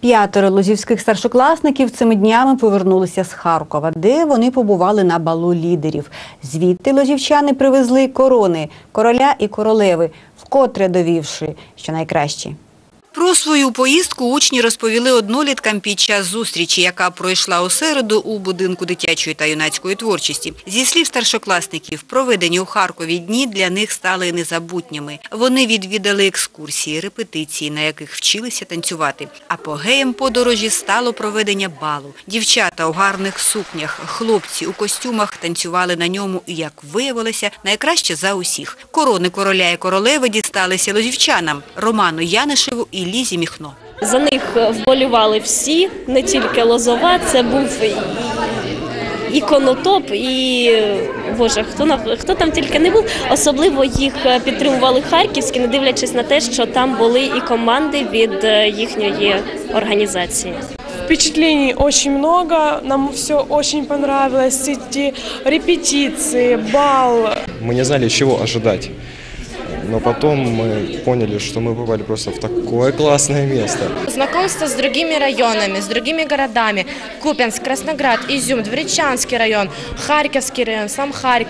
П'ятеро лозівських старшокласників цими днями повернулися з Харкова, де вони побували на балу лідерів. Звідти лозівчани привезли корони короля і королеви, вкотре довівши, що найкращі. Про свою поїздку учні розповіли одноліткам під час зустрічі, яка пройшла у середу у будинку дитячої та юнацької творчості. Зі слів старшокласників, проведені у Харкові дні для них стали незабутніми. Вони відвідали екскурсії, репетиції, на яких вчилися танцювати. Апогеєм подорожі стало проведення балу. Дівчата у гарних сукнях, хлопці у костюмах танцювали на ньому, і, як виявилося, найкраще за усіх. Корони короля і королеви дісталися лозівчанам – Роману Янишеву і Лізі Міхно. За них вболівали всі, не тільки Лозова, це був і- і конотоп, і Боже, хто на хто там тільки не був. Особливо їх підтримували харківські, не дивлячись на те, що там були і команди від е, їхньої організації. Впечатлений очень много, нам все очень понравилось, эти репетиции, бал, Мы не знали, чего ожидать. Но потом мы поняли, что мы попали просто в такое классное место. Знакомство с другими районами, с другими городами. Купянск, Красноград, Изюм, Дворечанский район, Харьковский район, сам Харьков.